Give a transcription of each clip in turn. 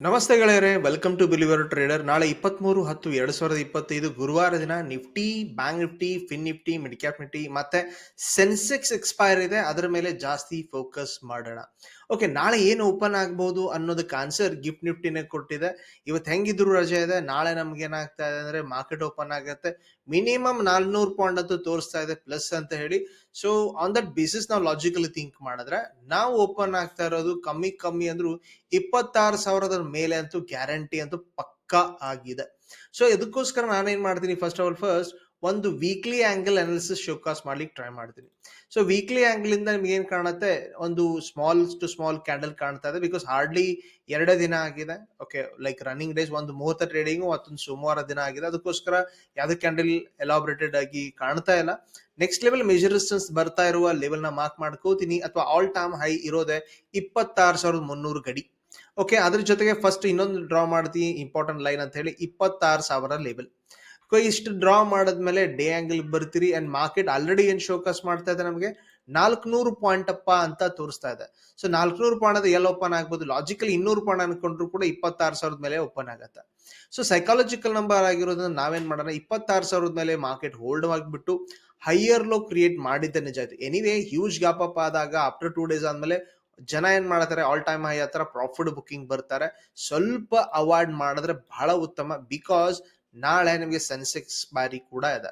ನಮಸ್ತೆ welcome to believer trader ನಾಳೆ ಇಪ್ಪತ್ಮೂರು ಹತ್ತು ಎರಡ್ ಸಾವಿರದ ಇಪ್ಪತ್ತೈದು ಗುರುವಾರ ದಿನ Nifty bank Nifty fin Nifty mid cap Nifty ಮತ್ತೆ ಸೆನ್ಸೆಕ್ಸ್ ಎಕ್ಸ್ಪೈರ್ ಇದೆ. ಅದರ ಮೇಲೆ ಜಾಸ್ತಿ ಫೋಕಸ್ ಮಾಡೋಣ. ಓಕೆ ನಾಳೆ ಏನು ಓಪನ್ ಆಗ್ಬೋದು ಅನ್ನೋದಕ್ಕೆ ಆನ್ಸರ್ ಗಿಫ್ಟ್ ನಿಫ್ಟಿನೇ ಕೊಟ್ಟಿದೆ. ಇವತ್ತು ಹೆಂಗಿದ್ರು ರಜೆ ಇದೆ, ನಾಳೆ ನಮ್ಗೆ ಏನಾಗ್ತಾ ಇದೆ ಅಂದ್ರೆ ಮಾರ್ಕೆಟ್ ಓಪನ್ ಆಗುತ್ತೆ. ಮಿನಿಮಮ್ ನಾಲ್ನೂರು ಪಾಯಿಂಟ್ ಅಂತೂ ತೋರಿಸ್ತಾ ಇದೆ ಪ್ಲಸ್ ಅಂತ ಹೇಳಿ. ಸೊ ಆನ್ ದಟ್ ಬೇಸಿಸ್ ನಾವು ಲಾಜಿಕಲಿ ಥಿಂಕ್ ಮಾಡಿದ್ರೆ, ನಾವು ಓಪನ್ ಆಗ್ತಾ ಇರೋದು ಕಮ್ಮಿ ಕಮ್ಮಿ ಅಂದ್ರೂ ಇಪ್ಪತ್ತಾರು ಸಾವಿರದ ಮೇಲೆ ಅಂತೂ ಗ್ಯಾರಂಟಿ ಅಂತೂ ಪಕ್ಕಾ ಆಗಿದೆ. ಸೊ ಇದಕ್ಕೋಸ್ಕರ ನಾನೇನ್ ಮಾಡ್ತೀನಿ ಫಸ್ಟ್ ಆಫ್ ಆಲ್ ಫಸ್ಟ್ ಒಂದು ವೀಕ್ಲಿ ಆಂಗಲ್ ಅನಾಲಿಸಿಸ್ ಶೋಕಾಸ್ ಮಾಡ್ಲಿಕ್ಕೆ ಟ್ರೈ ಮಾಡ್ತೀನಿ. ಸೊ ವೀಕ್ಲಿ ಆಂಗಲ್ ಇಂದ ನಿಮ್ಗೆ ಏನ್ ಕಾಣುತ್ತೆ? ಒಂದು ಸ್ಮಾಲ್ ಟು ಸ್ಮಾಲ್ ಕ್ಯಾಂಡಲ್ ಕಾಣ್ತಾ ಇದೆ ಬಿಕಾಸ್ ಹಾರ್ಡ್ಲಿ ಎರಡೇ ದಿನ ಆಗಿದೆ. ಓಕೆ ಲೈಕ್ ರನ್ನಿಂಗ್ ಡೇಸ್ ಒಂದು ಮೂವತ್ತ ಟ್ರೇಡಿಂಗ್ ಮತ್ತೊಂದು ಸೋಮವಾರ ದಿನ ಆಗಿದೆ. ಅದಕ್ಕೋಸ್ಕರ ಯಾವ್ದು ಕ್ಯಾಂಡಲ್ ಎಲಾಬ್ರೇಟೆಡ್ ಆಗಿ ಕಾಣ್ತಾ ಇಲ್ಲ. ನೆಕ್ಸ್ಟ್ ಲೆವೆಲ್ ಮೇಜರ್ ರೆಸಿಸ್ಟೆನ್ಸ್ ಬರ್ತಾ ಇರುವ ಲೆವೆಲ್ನ ಮಾರ್ಕ್ ಮಾಡ್ಕೋತೀನಿ. ಅಥವಾ ಆಲ್ ಟೈಮ್ ಹೈ ಇರೋದೆ ಇಪ್ಪತ್ತಾರು ಸಾವಿರದ ಮುನ್ನೂರು ಗಡಿ. ಓಕೆ ಅದ್ರ ಜೊತೆಗೆ ಫಸ್ಟ್ ಇನ್ನೊಂದು ಡ್ರಾ ಮಾಡ್ತೀನಿ ಇಂಪಾರ್ಟೆಂಟ್ ಲೈನ್ ಅಂತ ಹೇಳಿ ಇಪ್ಪತ್ತಾರು ಸಾವಿರ ಲೆವೆಲ್ ಇಷ್ಟು ಡ್ರಾ ಮಾಡಿದ್ಮೇಲೆ ಡೇ ಆಂಗಲ್ ಬರ್ತೀರಿ ಅಂಡ್ ಮಾರ್ಕೆಟ್ ಆಲ್ರೆಡಿ ಏನ್ ಶೋಕಸ್ ಮಾಡ್ತಾ ಇದೆ ನಮಗೆ? ನಾಲ್ಕುನೂರು ಪಾಯಿಂಟ್ ಅಪ್ಪ ಅಂತ ತೋರಿಸ್ತಾ ಇದೆ. ಸೊ ನಾಲ್ಕುನೂರು ಪಾಯಿಂಟ್ ಎಲ್ಲಿ ಓಪನ್ ಆಗ್ಬೋದು? ಲಾಜಿಕಲ್ ಇನ್ನೂರು ಪಾಯಿಂಟ್ ಅನ್ಕೊಂಡ್ರು ಕೂಡ ಇಪ್ಪತ್ತಾರು ಸಾವಿರದ ಮೇಲೆ ಓಪನ್ ಆಗತ್ತೆ. ಸೊ ಸೈಕಾಲಜಿಕಲ್ ನಂಬರ್ ಆಗಿರೋದ್ರಿಂದ ನಾವೇನ್ ಮಾಡೋಣ? ಇಪ್ಪತ್ತಾರು ಸಾವಿರದ ಮೇಲೆ ಮಾರ್ಕೆಟ್ ಹೋಲ್ಡ್ ಆಗಿಬಿಟ್ಟು ಹೈಯರ್ ಲೋ ಕ್ರಿಯೇಟ್ ಮಾಡಿದ್ದೆ ನಿಜ ಆಯ್ತು ಎನಿವೇ ಹ್ಯೂಜ್ ಗ್ಯಾಪ್ ಅಪ್ ಆದಾಗ ಆಫ್ಟರ್ ಟೂ ಡೇಸ್ ಆದ್ಮೇಲೆ ಜನ ಏನ್ ಮಾಡ್ತಾರೆ? ಆಲ್ ಟೈಮ್ ಹೈ ಹತ್ರ ಪ್ರಾಫಿಟ್ ಬುಕಿಂಗ್ ಬರ್ತಾರೆ. ಸ್ವಲ್ಪ ಅವಾಯ್ಡ್ ಮಾಡಿದ್ರೆ ಬಹಳ ಉತ್ತಮ ಬಿಕಾಸ್ ನಾಳೆ ನಿಮಗೆ ಸೆನ್ಸೆಕ್ಸ್ ಬಾರಿ ಕೂಡ ಇದೆ.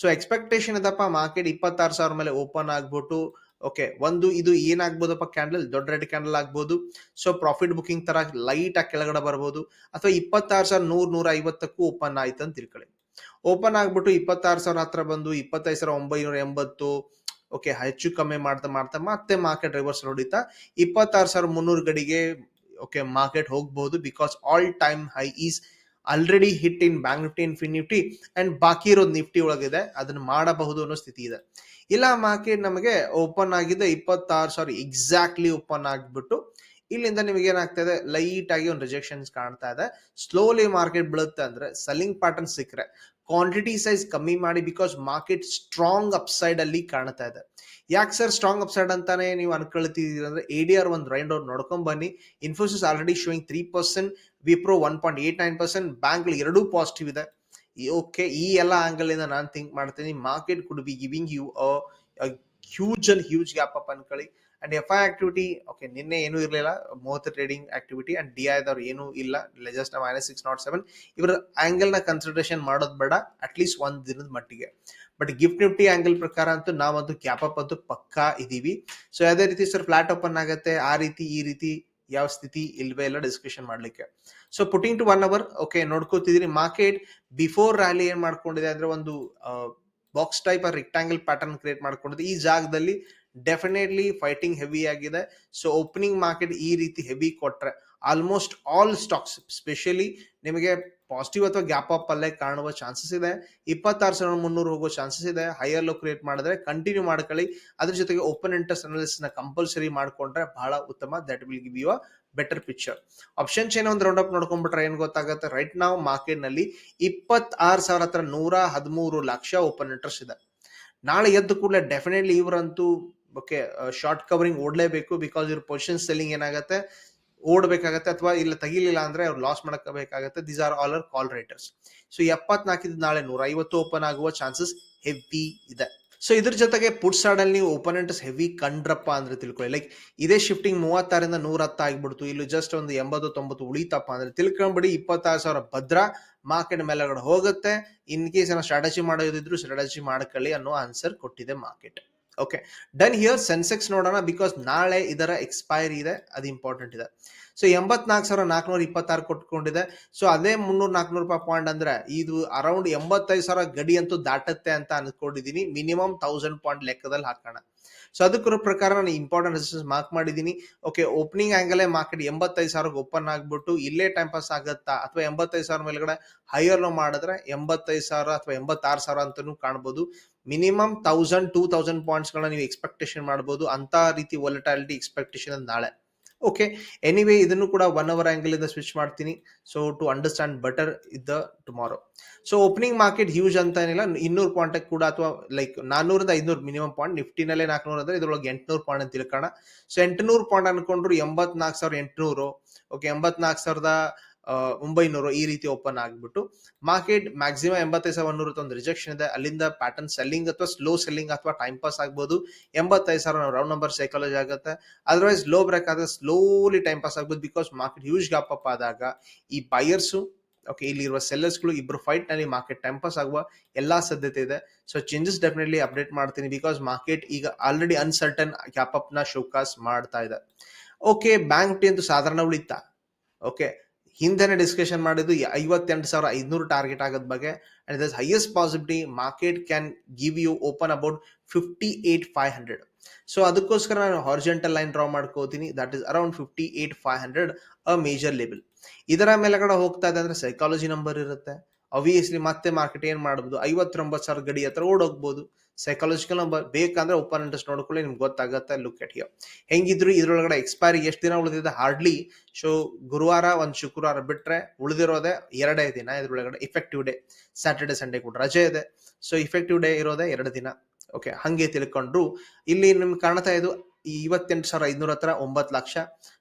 ಸೊ ಎಕ್ಸ್ಪೆಕ್ಟೇಷನ್ ಇದಪ್ಪ ಮಾರ್ಕೆಟ್ ಇಪ್ಪತ್ತಾರು ಸಾವಿರ ಮೇಲೆ ಓಪನ್ ಆಗ್ಬಿಟ್ಟು ಓಕೆ ಒಂದು ಇದು ಏನಾಗ್ಬೋದಪ್ಪ ಕ್ಯಾಂಡಲ್ ದೊಡ್ಡ ರೆಡ್ ಕ್ಯಾಂಡಲ್ ಆಗ್ಬೋದು. ಸೊ ಪ್ರಾಫಿಟ್ ಬುಕಿಂಗ್ ತರ ಲೈಟ್ ಆಗಿ ಕೆಳಗಡೆ ಬರ್ಬೋದು. ಅಥವಾ ಇಪ್ಪತ್ತಾರು ಸಾವಿರ ನೂರ್ ನೂರ ಐವತ್ತಕ್ಕೂ ಓಪನ್ ಆಯ್ತು ಅಂತ ತಿಳ್ಕೊಳ್ಳಿ. ಓಪನ್ ಆಗ್ಬಿಟ್ಟು ಇಪ್ಪತ್ತಾರು ಸಾವಿರ ಹತ್ರ ಬಂದು, ಇಪ್ಪತ್ತೈದು ಸಾವಿರ ಒಂಬೈನೂರ ಎಂಬತ್ತು ಓಕೆ ಹೆಚ್ಚು ಕಮ್ಮಿ ಮಾಡ್ತಾ ಮಾಡ್ತಾ ಮತ್ತೆ ಮಾರ್ಕೆಟ್ ರಿವರ್ಸ್ ಹೊಡಿತಾ ಇಪ್ಪತ್ತಾರು ಸಾವಿರ ಮುನ್ನೂರು ಗಡಿಗೆ ಓಕೆ ಮಾರ್ಕೆಟ್ ಹೋಗ್ಬಹುದು because all time high is already hit in bank Nifty in fin Nifty and ಬಾಕಿ ಇರೋದು ನಿಫ್ಟಿ ಒಳಗಿದೆ. ಅದನ್ನ ಮಾಡಬಹುದು ಅನ್ನೋ ಸ್ಥಿತಿ ಇದೆ. ಇಲ್ಲ ಮಾರ್ಕೆಟ್ ನಮಗೆ ಓಪನ್ ಆಗಿದೆ, ಇಪ್ಪತ್ತಾರು ಸಾರಿ ಎಕ್ಸಾಕ್ಟ್ಲಿ ಓಪನ್ ಆಗ್ಬಿಟ್ಟು. ಇಲ್ಲಿಂದ ನಿಮಗೆ ಏನಾಗ್ತಾ ಇದೆ? ಲೈಟ್ ಆಗಿ ಒಂದು ರಿಜೆಕ್ಷನ್ಸ್ ಕಾಣ್ತಾ ಇದೆ. ಸ್ಲೋಲಿ ಮಾರ್ಕೆಟ್ ಬೀಳುತ್ತೆ ಅಂದ್ರೆ ಸೆಲ್ಲಿಂಗ್ ಪ್ಯಾಟರ್ನ್ ಸಿಕ್ಕರೆ. ಕ್ವಾಂಟಿಟಿ ಸೈಜ್ ಕಮ್ಮಿ ಮಾಡಿ ಬಿಕಾಸ್ ಮಾರ್ಕೆಟ್ ಸ್ಟ್ರಾಂಗ್ ಅಪ್ಸೈಡ್ ಅಲ್ಲಿ ಕಾಣ್ತಾ ಇದೆ. ಯಾಕೆ ಸರ್ ಸ್ಟ್ರಾಂಗ್ ಅಪ್ಸೈಡ್ ಅಂತಾನೆ ನೀವು ಅನ್ಕೊಳ್ತಿದ್ದೀರಿ ಅಂದ್ರೆ ಎ ಡಿ ಆರ್ ಒಂದು ರೈಂಡ್ ಔಟ್ ನೋಡ್ಕೊಂಡ್ ಬನ್ನಿ. Infosys already showing three percent Wipro one point eight nine percent bank ಎರಡೂ ಪಾಸಿಟಿವ್ ಇದೆ. ಓಕೆ, ಈ ಎಲ್ಲ ಆಂಗಲ್ ಇಂದ ನಾನು ಥಿಂಕ್ ಮಾಡ್ತೀನಿ. Market could be giving you huge and huge gap up ಅನ್ಕೊಳ್ಳಿ. And F I activity okay ನಿನ್ನೆ ಏನೂ ಇರಲಿಲ್ಲ. ಮೂವತ್ತು ಟ್ರೇಡಿಂಗ್ ಆಕ್ಟಿವಿಟಿ ಅಂಡ್ ಡಿ ಐದವ್ರು ಏನೂ ಇಲ್ಲ. Just minus six naught seven ಇವರ ನ ಕನ್ಸಿಡರೇಷನ್ ಮಾಡೋದು ಬೇಡ. ಅಟ್ಲೀಸ್ಟ್ ಒಂದು ದಿನದ ಮಟ್ಟಿಗೆ. ಬಟ್ ಗಿಫ್ಟ್ ನಿಫ್ಟಿ ಆಂಗಲ್ ಪ್ರಕಾರ ಅಂತೂ ನಾವಂತೂ ಕ್ಯಾಪ್ ಅಪ್ ಅಂತೂ ಪಕ್ಕಾ ಇದೀವಿ. ಸೊ ಯಾವುದೇ ರೀತಿ ಸರ್ ಫ್ಲಾಟ್ ಓಪನ್ ಆಗುತ್ತೆ. ಆ ರೀತಿ, ಈ ರೀತಿ ಯಾವ ಸ್ಥಿತಿ ಇಲ್ವೇ ಇಲ್ಲ ಡಿಸ್ಕಷನ್ ಮಾಡ್ಲಿಕ್ಕೆ. So putting to one hour okay ನೋಡ್ಕೋತಿದ್ರಿ. Market before rally ಏನ್ ಮಾಡ್ಕೊಂಡಿದೆ ಅಂದ್ರೆ ಒಂದು ಬಾಕ್ಸ್ ಟೈಪ್ ಆ ರೆಕ್ಟಾಂಗಲ್ ಪ್ಯಾಟರ್ನ್ ಕ್ರಿಯೇಟ್ ಮಾಡ್ಕೊಂಡಿದೆ. ಈ ಜಾಗದಲ್ಲಿ ಡೆಫಿನೆಟ್ಲಿ ಫೈಟಿಂಗ್ ಹೆವಿ ಆಗಿದೆ. ಸೊ ಓಪನಿಂಗ್ ಮಾರ್ಕೆಟ್ ಈ ರೀತಿ ಹೆವಿ ಕೊಟ್ರೆ ಆಲ್ಮೋಸ್ಟ್ ಆಲ್ ಸ್ಟಾಕ್ಸ್ ಸ್ಪೆಷಲಿ ನಿಮಗೆ ಪಾಸಿಟಿವ್ ಅಥವಾ ಗ್ಯಾಪ್ ಅಪ್ ಅಲ್ಲೇ ಕಾಣುವ ಚಾನ್ಸಸ್ ಇದೆ. ಇಪ್ಪತ್ತಾರು ಸಾವಿರದ ಮುನ್ನೂರು ಹೋಗೋ ಚಾನ್ಸಸ್ ಇದೆ. ಹೈಯರ್ ಲೋ ಕ್ರಿಯೇಟ್ ಮಾಡಿದ್ರೆ ಕಂಟಿನ್ಯೂ ಮಾಡ್ಕೊಳ್ಳಿ. ಅದ್ರ ಜೊತೆಗೆ ಓಪನ್ ಇಂಟ್ರೆಸ್ಟ್ ಅನಾಲಿಸ್ನ ಕಂಪಲ್ಸರಿ ಮಾಡ್ಕೊಂಡ್ರೆ ಬಹಳ ಉತ್ತಮ. That will give you a better picture option chain ಒಂದು ರೌಂಡ್ ಅಪ್ ನೋಡ್ಕೊಂಡ್ಬಿಟ್ರೆ ಏನ್ ಗೊತ್ತಾಗುತ್ತೆ? ರೈಟ್ ನಾವು ಮಾರ್ಕೆಟ್ನಲ್ಲಿ ಇಪ್ಪತ್ತಾರು ಸಾವಿರ ಹತ್ರ ನೂರ ಹದಿಮೂರು ಲಕ್ಷ ಓಪನ್ ಇಂಟ್ರೆಸ್ಟ್ ಇದೆ. ನಾಳೆ ಎದ್ದು ಕೂಡಲೇ ಡೆಫಿನೆಟ್ಲಿ ಇವರಂತೂ ಓಕೆ ಶಾರ್ಟ್ ಕವರಿಂಗ್ ಓಡಲೇಬೇಕು ಬಿಕಾಸ್ ಇವ್ರ ಪೊಸಿಷನ್ ಸೆಲ್ಲಿಂಗ್ ಏನಾಗುತ್ತೆ? ಓಡಬೇಕಾಗತ್ತೆ ಅಥವಾ ಇಲ್ಲ ತೆಗಿಲಿಲ್ಲ ಅಂದ್ರೆ ಅವ್ರು ಲಾಸ್ ಮಾಡಬೇಕಾಗತ್ತೆ these are all are call writers so ಎಪ್ಪತ್ನಾಲ್ಕಿಂದ ನಾಳೆ ನೂರ ಐವತ್ತು ಓಪನ್ ಆಗುವ ಚಾನ್ಸಸ್ ಹೆವಿ ಇದೆ. ಸೊ ಇದ್ರ ಜೊತೆಗೆ ಪುಟ್ ಸೈಡ್ ಅಲ್ಲಿ ನೀವು ಓಪನೆಂಟ್ಸ್ ಹೆವಿ ಕಂಡ್ರಪ್ಪ ಅಂದ್ರೆ ತಿಳ್ಕೊಳ್ಳಿ. ಲೈಕ್ ಇದೇ ಶಿಫ್ಟಿಂಗ್ ಮೂವತ್ತಾರಿಂದ ನೂರ ಹತ್ತು ಆಗ್ಬಿಡ್ತು. ಇಲ್ಲಿ ಜಸ್ಟ್ ಒಂದು ಎಂಬತ್ತು ತೊಂಬತ್ತು ಉಳಿತಪ್ಪ ಅಂದ್ರೆ ತಿಳ್ಕೊಂಬಿಡಿ, ಇಪ್ಪತ್ತಾರು ಸಾವಿರ ಭದ್ರ ಮಾರ್ಕೆಟ್ ಮೇಲೆಗಡೆ ಹೋಗುತ್ತೆ. ಇನ್ ಕೇಸ್ ಏನೋ ಸ್ಟ್ರಾಟಜಿ ಮಾಡೋದಿದ್ರು ಸ್ಟ್ರಾಟಜಿ ಮಾಡ್ಕೊಳ್ಳಿ ಅನ್ನೋ ಆನ್ಸರ್ ಕೊಟ್ಟಿದೆ market okay done here Sensex ನೋಡೋಣ ಬಿಕಾಸ್ ನಾಳೆ ಇದರ ಎಕ್ಸ್ಪೈರಿ ಇದೆ. ಅದು ಇಂಪಾರ್ಟೆಂಟ್ ಇದೆ. ಸೊ ಎಂಬತ್ನಾಲ್ಕು ಸಾವಿರ ನಾಲ್ಕುನೂರ ಇಪ್ಪತ್ತಾರು ಕೊಟ್ಕೊಂಡಿದೆ. ಸೊ ಅದೇ ಮುನ್ನೂರ ನಾಲ್ಕುನೂರು ರೂಪಾಯಿ ಪಾಯಿಂಟ್ ಅಂದ್ರೆ ಇದು ಅರೌಂಡ್ ಎಂಬತ್ತೈದು ಸಾವಿರ ಗಡಿ ಅಂತೂ ದಾಟತ್ತೆ ಅಂತ ಅನ್ಕೊಂಡಿದೀನಿ. ಮಿನಿಮಮ್ ತೌಸಂಡ್ ಪಾಯಿಂಟ್ ಲೆಕ್ಕದಲ್ಲಿ ಹಾಕೋಣ. ಸೊ ಅದಕ್ಕರ ಪ್ರಕಾರ ನಾನು ಇಂಪಾರ್ಟೆಂಟ್ ರೆಸಿಸ್ಟೆನ್ಸ್ ಮಾರ್ಕ್ ಮಾಡಿದ್ದೀನಿ ಓಕೆ ಓಪನಿಂಗ್ ಆಂಗಲೇ ಮಾರ್ಕೆಟ್ ಎಂಬತ್ತೈದು ಸಾವಿರಕ್ಕೆ ಓಪನ್ ಆಗ್ಬಿಟ್ಟು ಇಲ್ಲೇ ಟೈಮ್ ಪಾಸ್ ಆಗುತ್ತಾ ಅಥವಾ ಎಂಬತ್ತೈದು ಸಾವಿರ ಮೇಲ್ಗಡೆ ಹೈಯರ್ ಮಾಡಿದ್ರೆ ಎಂಬತ್ತೈದು ಸಾವಿರ ಅಥವಾ ಎಂಬತ್ತಾರು ಸಾವಿರ ಅಂತಾನೂ ಕಾಣ್ಬೋದು. Minimum thousand two thousand points ಗಳನ್ನ ನೀವು ಎಕ್ಸ್ಪೆಕ್ಟೇಷನ್ ಮಾಡಬಹುದು ಅಂತ ರೀತಿ ವಾಲಟಾಲಿಟಿ ಎಕ್ಸ್ಪೆಕ್ಟೇಷನ್ ನಾಳೆ. ಓಕೆ ಎನಿವೇ ಇದನ್ನು ಕೂಡ ಒನ್ ಅವರ್ ಆಂಗಲ್ ಇಂದ ಸ್ವಿಚ್ ಮಾಡ್ತೀನಿ. ಸೊ ಟು ಅಂಡರ್ಸ್ಟ್ಯಾಂಡ್ ಬೆಟರ್ ಇದ್ದ tomorrow so opening market huge ಅಂತ ಏನಿಲ್ಲ, ಇನ್ನೂರು ಪಾಯಿಂಟ್ ಕೂಡ ಅಥವಾ ಲೈಕ್ ನಾನ್ನೂರಿಂದ ಐನೂರು ಮಿನಿಮಮ್ ಪಾಯಿಂಟ್ ನಿಫ್ಟಿನಲ್ಲೇ ನಾಲ್ಕುನೂರು ಅಂದ್ರೆ ಇದ್ರೊಳಗೆ ಎಂಟುನೂರು ಪಾಯಿಂಟ್ ಅಂತ ತಿಳ್ಕೋಣ ಸೊ ಎಂಟುನೂರು ಪಾಯಿಂಟ್ ಅನ್ಕೊಂಡ್ರು ಎಂಬತ್ನಾಲ್ಕು ಸಾವಿರ ಎಂಟುನೂರು ಓಕೆ ಎಂಬತ್ನಾಲ್ಕು ಸಾವಿರದ ಒಂಬೈನೂರು ಈ ರೀತಿ ಓಪನ್ ಆಗಿಬಿಟ್ಟು ಮಾರ್ಕೆಟ್ ಮ್ಯಾಕ್ಸಿಮಮ್ ಎಂಬತ್ತೈದು ಸಾವಿರ ನೂರ ಒಂದು ರಿಜೆಕ್ಷನ್ ಇದೆ. ಅಲ್ಲಿಂದ ಪ್ಯಾಟರ್ನ್ ಸೆಲ್ಲಿಂಗ್ ಅಥವಾ ಸ್ಲೋ ಸೆಲ್ಲಿಂಗ್ ಅಥವಾ ಟೈಮ್ ಪಾಸ್ ಆಗ್ಬೋದು. ಎಂಬತ್ತೈದು ಸಾವಿರ ರೌಂಡ್ ನಂಬರ್ ಸೈಕಾಲಜಿ ಆಗುತ್ತೆ. ಅದರ್ವೈಸ್ ಲೋ ಬ್ರೇಕ್ ಆದರೆ ಸ್ಲೋಲಿ ಟೈಮ್ ಪಾಸ್ ಆಗ್ಬೋದು because market huge gap up ಆದಾಗ ಈ ಬೈಯರ್ಸು ಓಕೆ ಇಲ್ಲಿರುವ ಸೆಲ್ಲರ್ಸ್ಗಳು ಇಬ್ಬರು ಫೈಟ್ನಲ್ಲಿ ಮಾರ್ಕೆಟ್ ಟೈಮ್ ಪಾಸ್ ಆಗುವ ಎಲ್ಲಾ ಸಾಧ್ಯತೆ ಇದೆ. ಸೊ ಚೇಂಜಸ್ ಡೆಫಿನೆಟ್ಲಿ ಅಪ್ಡೇಟ್ ಮಾಡ್ತೀನಿ ಬಿಕಾಸ್ ಮಾರ್ಕೆಟ್ ಈಗ ಆಲ್ರೆಡಿ ಅನ್ಸರ್ಟನ್ ಗ್ಯಾಪ್ ಅಪ್ನ ಶೋಕಾಸ್ ಮಾಡ್ತಾ ಇದೆ. ಓಕೆ ಬ್ಯಾಂಕ್ ಟಿ ಅಂತೂ ಸಾಧಾರಣ ಉಳಿತಾ? ಓಕೆ ಹಿಂದೆನೆ ಡಿಸ್ಕಷನ್ ಮಾಡಿದ್ದು ಐವತ್ತೆಂಟು ಸಾವಿರ ಐದುನೂರು ಟಾರ್ಗೆಟ್ ಆಗೋದ್ ಬಗ್ಗೆ. And thus highest possibility market can give you open about fifty eight five hundred so ಅದಕ್ಕೋಸ್ಕರ ನಾನು ಹಾರ್ಜೆಂಟಲ್ ಲೈನ್ ಡ್ರಾ ಮಾಡ್ಕೋತೀನಿ. That is around fifty eight five hundred a major level ಇದರ ಮೇಲೆಗಡೆ ಹೋಗ್ತಾ ಇದೆ ಅಂದ್ರೆ ಸೈಕಾಲಜಿ ನಂಬರ್ ಇರುತ್ತೆ. ಅವಿಯಸ್ಲಿ ಮತ್ತೆ ಮಾರ್ಕೆಟ್ ಏನು ಮಾಡ್ಬೋದು? ಐವತ್ತೊಂಬತ್ತು ಸಾವಿರ ಗಡಿ ಹತ್ರ ಓಡೋಗ್ಬೋದು. ಸೈಕಾಲಜಿಕಲ್ ನಂಬರ್ ಬೇಕಂದ್ರೆ ಓಪನ್ ಇಂಟ್ರೆಸ್ಟ್ ನೋಡ್ಕೊಳ್ಳಿ, ನಿಮ್ಗೆ ಗೊತ್ತಾಗುತ್ತೆ ಲುಕ್ ಎಟ್ ಹಿಯರ್ ಹೆಂಗಿದ್ರು ಇದ್ರೊಳಗಡೆ ಎಕ್ಸ್ಪೈರಿ ಎಷ್ಟು ದಿನ ಉಳಿದಿದೆ? ಹಾರ್ಡ್ಲಿ ಸೊ ಗುರುವಾರ ಒಂದು ಶುಕ್ರವಾರ ಬಿಟ್ರೆ ಉಳಿದಿರೋದೆ ಎರಡೇ ದಿನ ಇದ್ರೊಳಗಡೆ. ಇಫೆಕ್ಟಿವ್ ಡೇ ಸ್ಯಾಟರ್ಡೆ ಸಂಡೇ ಕೂಡ ರಜೆ ಇದೆ. ಸೊ ಇಫೆಕ್ಟಿವ್ ಡೇ ಇರೋದೇ ಎರಡು ದಿನ. ಓಕೆ ಹಂಗೆ ತಿಳ್ಕೊಂಡ್ರು. ಇಲ್ಲಿ ನಿಮ್ಗೆ ಕಾಣ್ತಾ ಇದು ಇವತ್ತೆಂಟು ಸಾವಿರ ಐದುನೂರ ಹತ್ರ ಒಂಬತ್ತು ಲಕ್ಷ.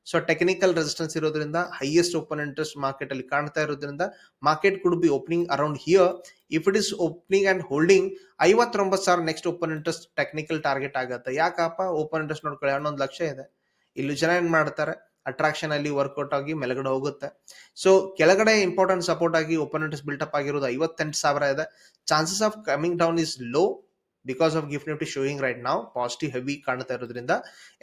ಸೊ ಟೆಕ್ನಿಕಲ್ ರೆಸಿಸ್ಟೆನ್ಸ್ ಇರೋದ್ರಿಂದ ಹೈಯೆಸ್ಟ್ ಓಪನ್ ಇಂಟ್ರೆಸ್ಟ್ ಮಾರ್ಕೆಟ್ ಅಲ್ಲಿ ಕಾಣ್ತಾ ಇರೋದ್ರಿಂದ market could be opening around here if it is opening and holding ಐವತ್ತೊಂಬತ್ತು ಸಾವಿರ next open interest technical target ಆಗುತ್ತೆ. ಯಾಕಪ್ಪ? ಓಪನ್ ಇಂಟ್ರೆಸ್ಟ್ ನೋಡ್ಕೊಳ್ಳಿ, ಹನ್ನೊಂದು ಲಕ್ಷ ಇದೆ. ಇಲ್ಲಿ ಜನ ಏನ್ ಮಾಡ್ತಾರೆ? ಅಟ್ರಾಕ್ಷನ್ ಅಲ್ಲಿ ವರ್ಕೌಟ್ ಆಗಿ ಮೆಲಗಡೆ ಹೋಗುತ್ತೆ. ಸೊ ಕೆಳಗಡೆ ಇಂಪಾರ್ಟೆಂಟ್ ಸಪೋರ್ಟ್ ಆಗಿ ಓಪನ್ ಇಂಟ್ರೆಸ್ಟ್ ಅಪ್ ಆಗಿರೋದು ಐವತ್ತೆಂಟು ಸಾವಿರ ಇದೆ. Chances of coming down is low because of gift Nifty showing right ನಾವು ಪಾಸಿಟಿವ್ ಹೆವಿ ಕಾಣ್ತಾ ಇರೋದ್ರಿಂದ.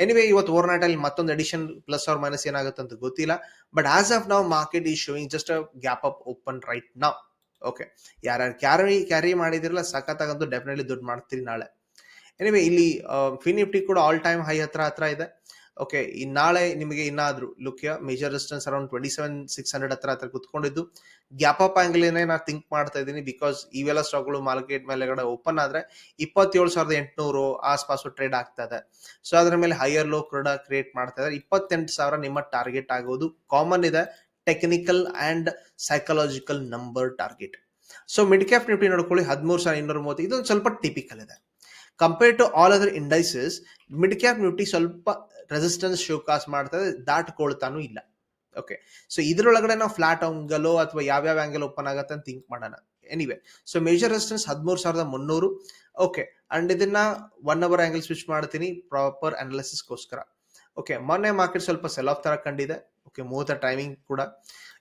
ಎನಿವೇ ಇವತ್ತು ಓವರ್ ನೈಟ್ ಅಲ್ಲಿ ಮತ್ತೊಂದು ಎಡಿಷನ್ ಪ್ಲಸ್ ಆರ್ ಮೈನಸ್ ಏನಾಗುತ್ತೆ ಅಂತ ಗೊತ್ತಿಲ್ಲ. ಬಟ್ ಆಸ್ ಆಫ್ ನಾವು market is showing just gap up open right ನಾವು ಓಕೆ ಯಾರ್ಯಾರು ಕ್ಯಾರಿ ಕ್ಯಾರಿ ಮಾಡಿದಿರಲ್ಲ, ಸಖತ್ತಾಗಂತೂ ಡೆಫಿನೆಟ್ಲಿ ದುಡ್ಡು ಮಾಡ್ತೀರಿ ನಾಳೆ. ಎನಿವೆ ಇಲ್ಲಿ ಫಿನ್ ನಿಫ್ಟಿ ಕೂಡ ಆಲ್ ಟೈಮ್ ಹೈ ಹತ್ರ ಹತ್ರ ಇದೆ. ಓಕೆ ಈ ನಾಳೆ ನಿಮಗೆ ಇನ್ನಾದ್ರೂ, ಲುಕ್ಯ major distance around twenty seven six hundred ಹತ್ರ ಹತ್ರ ಕುತ್ಕೊಂಡಿದ್ದು ಗ್ಯಾಪ್ ಅಪ್ ಆಂಗಲ್ ನಾನು ಥಿಂಕ್ ಮಾಡ್ತಾ ಇದ್ದೀನಿ ಬಿಕಾಸ್ ಇವೆಲ್ಲ ಸ್ಟಾಕ್ಗಳು ಮಾರ್ಕೆಟ್ ಮೇಲೆಗಡೆ ಓಪನ್ ಆದ್ರೆ ಇಪ್ಪತ್ತೇಳು ಸಾವಿರದ ಎಂಟುನೂರು ಆಸ್ಪಾಸು ಟ್ರೇಡ್ ಆಗ್ತಾ ಇದೆ. ಸೊ ಅದರ ಮೇಲೆ ಹೈಯರ್ ಲೋ ಕೂಡ ಕ್ರಿಯೇಟ್ ಮಾಡ್ತಾ ಇದ್ದಾರೆ. ಇಪ್ಪತ್ತೆಂಟು ಸಾವಿರ ನಿಮ್ಮ ಟಾರ್ಗೆಟ್ ಆಗೋದು ಕಾಮನ್ ಇದೆ technical and psychological number target so mid cap Nifty ನೋಡ್ಕೊಳ್ಳಿ, ಹದಿಮೂರು ಸಾವಿರ ಇನ್ನೂರ ಮೂವತ್ತು, ಇದೊಂದು ಸ್ವಲ್ಪ ಟಿಪಿಕಲ್ ಇದೆ. Compare to all other indices mid cap Nifty ಸ್ವಲ್ಪ ರೆಸಿಸ್ಟೆನ್ಸ್ ಶೋಕಾಸ್ ಮಾಡ್ತದೆ, ದಾಟ್ಕೊಳ್ತಾನೂ ಇಲ್ಲ. ಓಕೆ ಸೊ ಇದ್ರೊಳಗಡೆ ನಾವು ಫ್ಲಾಟ್ ಆಂಗಲೋ ಅಥವಾ ಯಾವ್ಯಾವ ಆಂಗಲ್ ಓಪನ್ ಆಗತ್ತೆ ಅಂತ ಥಿಂಕ್ ಮಾಡೋಣ. ಎನಿವೆ ಸೊ ಮೇಜರ್ ರೆಸಿಸ್ಟೆನ್ಸ್ ಹದಿಮೂರು ಸಾವಿರದ ಮುನ್ನೂರು. ಓಕೆ ಅಂಡ್ ಇದನ್ನ ಒನ್ ಅವರ್ ಆಂಗಲ್ ಸ್ವಿಚ್ ಮಾಡ್ತೀನಿ ಪ್ರಾಪರ್ ಅನಾಲಿಸಿಸ್ಗೋಸ್ಕರ ಓಕೆ ಮೊನ್ನೆ ಮಾರ್ಕೆಟ್ ಸ್ವಲ್ಪ ಸೆಲ್ ಆಫ್ ತರ ಕಂಡಿದೆ. ಓಕೆ ಮೂವತ್ತ ಟೈಮಿಂಗ್ ಕೂಡ.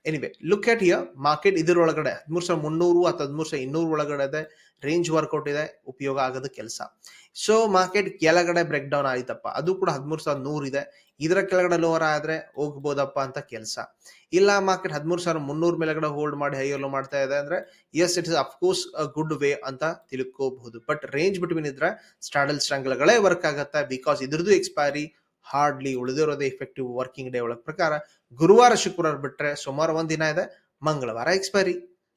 Anyway look at here market ಇದರೊಳಗಡೆ ಹದಿಮೂರು ಸಾವಿರ ಮುನ್ನೂರು ಅಥವಾ ಹದಿಮೂರು ಸಾವಿರ ಇನ್ನೂರು ಒಳಗಡೆ ರೇಂಜ್ ವರ್ಕೌಟ್ ಇದೆ, ಉಪಯೋಗ ಆಗೋದು ಕೆಲಸ. ಸೊ ಮಾರ್ಕೆಟ್ ಕೆಳಗಡೆ ಬ್ರೇಕ್ ಡೌನ್ ಆಯ್ತಪ್ಪ. ಅದು ಕೂಡ ಹದಿಮೂರು ಸಾವಿರ ನೂರು ಇದೆ. ಇದರ ಕೆಳಗಡೆ ಲೋವರ್ ಆದ್ರೆ ಹೋಗ್ಬೋದಪ್ಪ ಅಂತ ಕೆಲಸ. ಇಲ್ಲ ಮಾರ್ಕೆಟ್ ಹದಿಮೂರು ಸಾವಿರ ಮುನ್ನೂರು ಮೇಲೆಗಡೆ ಹೋಲ್ಡ್ ಮಾಡಿ ಹೈಯಲ್ಲೋ ಮಾಡ್ತಾ ಇದೆ ಅಂದ್ರೆ yes it is of course a good way ಅಂತ ತಿಳ್ಕೋಬಹುದು. ಬಟ್ ರೇಂಜ್ ಬಿಟ್ವೀನ್ ಇದ್ರೆ ಸ್ಟ್ರಾಡಲ್ ಗಳೇ ವರ್ಕ್ ಆಗುತ್ತೆ ಬಿಕಾಸ್ ಇದ್ರದ್ದು ಎಕ್ಸ್ಪೈರಿ ಹಾರ್ಡ್ಲಿ ಉಳಿದಿರೋದೇ ಎಫೆಕ್ಟಿವ್ ವರ್ಕಿಂಗ್ ಡೇ ಒಳಗೆ ಪ್ರಕಾರ ಗುರುವಾರ, ಶುಕ್ರವಾರ ಬಿಟ್ರೆ ಸೋಮವಾರ ಒಂದಿನ ದಿನ ಇದೆ, ಮಂಗಳವಾರ ಎಕ್ಸ್ಪೈರಿ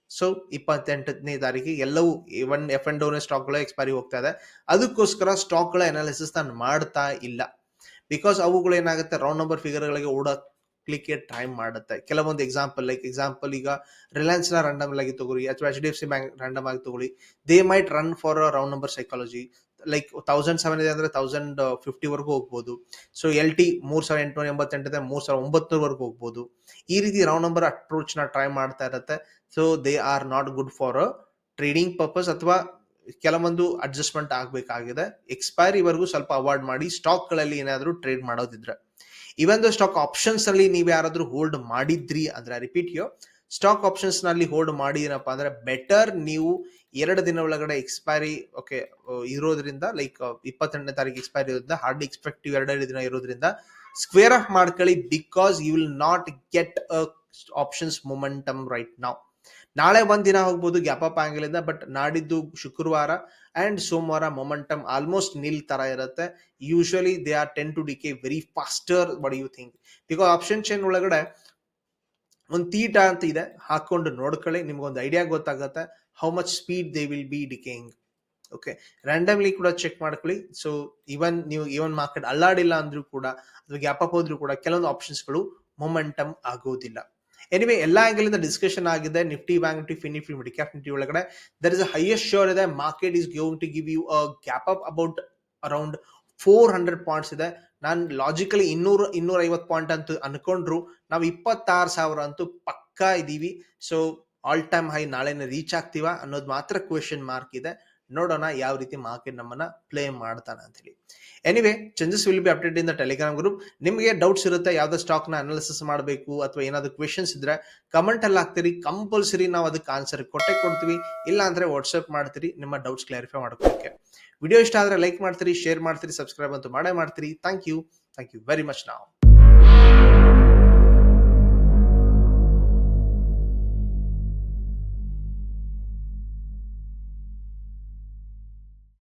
ಸೊ ಇಪ್ಪತ್ತೆಂಟನೇ ತಾರೀಕಿಗೆ ಎಲ್ಲವೂ ಇವನ್ ಎಫ್ ಅಂಡ್ ಡೌನ್ ಸ್ಟಾಕ್ಗಳು ಎಕ್ಸ್ಪೈರಿ ಹೋಗ್ತಾ ಇದೆ. ಅದಕ್ಕೋಸ್ಕರ ಸ್ಟಾಕ್ಗಳ ಅನಾಲಿಸಿಸ್ ನಾನು ಮಾಡ್ತಾ ಇಲ್ಲ. ಬಿಕಾಸ್ ಅವುಗಳು ಏನಾಗುತ್ತೆ ರೌಂಡ್ ನಂಬರ್ ಫಿಗರ್ಗಳಿಗೆ ಓಡಕ್ಲಿಕ್ಕೆ ಟೈಮ್ ಮಾಡುತ್ತೆ. ಕೆಲವೊಂದು ಎಕ್ಸಾಂಪಲ್ ಲೈಕ್ ಎಕ್ಸಾಂಪಲ್ ಈಗ ರಿಲಯನ್ಸ್ನ ರಂಡಮ್ ಆಗಿ ತಗೊಳ್ಳಿ ಅಥವಾ H D F C bank random ಆಗಿ ತಗೊಳ್ಳಿ. They might run for round number psychology like thousand seven ಇದೆ ಅಂದ್ರೆ ತೌಸಂಡ್ ಫಿಫ್ಟಿ ವರ್ಗೂ ಹೋಗ್ಬೋದು. ಸೊ ಎಲ್ ಟಿ ಮೂರ್ ಸಾವಿರ ಎಂಟುನೂರ ಎಂಬತ್ತೆಂಟು ಇದೆ, ಮೂರ್ ಸಾವಿರ ಒಂಬತ್ತುವರೆಗೂ ಹೋಗ್ಬೋದು. ಈ ರೀತಿ ರೌಂಡ್ ನಂಬರ್ ಅಪ್ರೋಚ್ನ ಟ್ರೈ ಮಾಡ್ತಾ ಇರುತ್ತೆ. So they are not good for trading purpose ಅಥವಾ ಕೆಲವೊಂದು ಅಡ್ಜಸ್ಟ್ಮೆಂಟ್ ಆಗಬೇಕಾಗಿದೆ. ಎಕ್ಸ್ಪೈರಿವರೆಗೂ ಸ್ವಲ್ಪ ಅವಾಯ್ಡ್ ಮಾಡಿ ಸ್ಟಾಕ್ಗಳಲ್ಲಿ ಏನಾದರೂ ಟ್ರೇಡ್ ಮಾಡೋದಿದ್ರೆ. ಇವನ್ ದ ಸ್ಟಾಕ್ ಆಪ್ಷನ್ಸ್ ಅಲ್ಲಿ ನೀವು ಯಾರಾದ್ರೂ ಹೋಲ್ಡ್ ಮಾಡಿದ್ರಿ ಅಂದ್ರೆ ರಿಪೀಟ್ ಯೋ ಸ್ಟಾಕ್ ಆಪ್ಷನ್ಸ್ನಲ್ಲಿ ಹೋಲ್ಡ್ ಮಾಡಿದಿನಪ್ಪ ಅಂದ್ರೆ ಬೆಟರ್ ನೀವು ಎರಡು ದಿನ ಒಳಗಡೆ ಎಕ್ಸ್ಪೈರಿ ಓಕೆ ಇರೋದ್ರಿಂದ ಲೈಕ್ ಇಪ್ಪತ್ತೆಂಟನೇ ತಾರೀಕು ಎಕ್ಸ್ಪೈರಿ ಇರೋದ್ರಿಂದ ಹಾರ್ಡ್ ಎಕ್ಸ್ಪೆಕ್ಟಿವ್ ಎರಡೆರಡು ದಿನ ಇರೋದ್ರಿಂದ ಸ್ಕ್ವೇರ್ ಆಫ್ ಮಾಡ್ಕೊಳ್ಳಿ because you will not get options momentum right ನಾವ್ ನಾಳೆ ಒಂದ್ ದಿನ ಹೋಗ್ಬೋದು ಗ್ಯಾಪ್ ಅಪ್ ಆಗಿಲ್ಲ ಬಟ್ ನಾಡಿದ್ದು ಶುಕ್ರವಾರ ಅಂಡ್ ಸೋಮವಾರ ಮೊಮೆಂಟಮ್ ಆಲ್ಮೋಸ್ಟ್ ನಿಲ್ ತರ ಇರುತ್ತೆ. Usually they are tend to decay very faster but you think because option chain ಒಳಗಡೆ ಒಂದು ತೀಟ ಅಂತ ಇದೆ, ಹಾಕೊಂಡು ನೋಡ್ಕೊಳ್ಳಿ, ನಿಮ್ಗೊಂದು ಐಡಿಯಾ ಗೊತ್ತಾಗುತ್ತೆ how much speed they will be decaying okay randomly ಕೂಡ ಚೆಕ್ ಮಾಡ್ಕೊಳ್ಳಿ. ಸೊ ಇವನ್ ನೀವು ಇವನ್ ಮಾರ್ಕೆಟ್ ಅಲ್ಲಾಡಿಲ್ಲ ಅಂದ್ರೂ ಕೂಡ ಅಥವಾ ಗ್ಯಾಪ್ ಅಪ್ ಹೋದ್ರೂ ಕೂಡ ಕೆಲವೊಂದು ಆಪ್ಷನ್ಸ್ಗಳು ಮೊಮೆಂಟಮ್ ಆಗೋದಿಲ್ಲ. ಎನಿವೆ ಎಲ್ಲ ಆಂಗಲ್ ಇಂದ ಡಿಸ್ಕಷನ್ ಆಗಿದೆ. Nifty bank Nifty fin Nifty midcap Nifty ಒಳಗಡೆ. ದರ್ ಇಸ್ ಹೈಯೆಸ್ಟ್ ಶೋರ್ ಇದೆ. Market is going to give you a gap up about around four hundred points ಇದೆ. ನಾನು ಲಾಜಿಕಲಿ ಇನ್ನೂರು ಇನ್ನೂರ ಐವತ್ತು ಪಾಯಿಂಟ್ ಅಂತ ಅನ್ಕೊಂಡ್ರು. ನಾವು ಇಪ್ಪತ್ತಾರು ಸಾವಿರ ಅಂತೂ ಪಕ್ಕಾ ಇದೀವಿ. ಸೊ ಆಲ್ ಟೈಮ್ ಹೈ ನಾಳೆನೇ ರೀಚ್ ಆಗ್ತೀವ ಅನ್ನೋದು ಮಾತ್ರ ಕ್ವೆಶನ್ ಮಾರ್ಕ್ ಇದೆ. ನೋಡೋಣ ಯಾವ ರೀತಿ ಮಾರ್ಕೆಟ್ ನಮ್ಮನ್ನ ಪ್ಲೇ ಮಾಡ್ತಾನೆ ಅಂತ ಹೇಳಿ. Anyway changes will be update in the Telegram group ನಿಮಗೆ ಡೌಟ್ಸ್ ಇರುತ್ತೆ, ಯಾವ್ದೋ ಸ್ಟಾಕ್ನ ಅನಾಲಿಸಿಸ್ ಮಾಡಬೇಕು ಅಥವಾ ಏನಾದ್ರು ಕ್ವೆಶನ್ಸ್ ಇದ್ರೆ ಕಮೆಂಟ್ ಅಲ್ಲಿ ಹಾಕ್ತೀರಿ. ಕಂಪಲ್ಸರಿ ನಾವು ಅದಕ್ಕೆ ಆನ್ಸರ್ ಕೊಟ್ಟೆ ಕೊಡ್ತೀವಿ. ಇಲ್ಲ ಅಂದ್ರೆ ವಾಟ್ಸ್ಆಪ್ ಮಾಡ್ತೀರಿ, ನಿಮ್ಮ ಡೌಟ್ಸ್ ಕ್ಲಾರಿಫೈ ಮಾಡ್ಕೊಳ್ಳೋಕೆ ವಿಡಿಯೋ ಇಷ್ಟ ಆದ್ರೆ ಲೈಕ್ ಮಾಡ್ತೀರಿ ಶೇರ್ ಮಾಡ್ತೀರಿ ಸಬ್ಸ್ಕ್ರೈಬ್ ಅಂತೂ ಮಾಡೇ ಮಾಡ್ತೀರಿ. Thank you thank you very much ನಾವು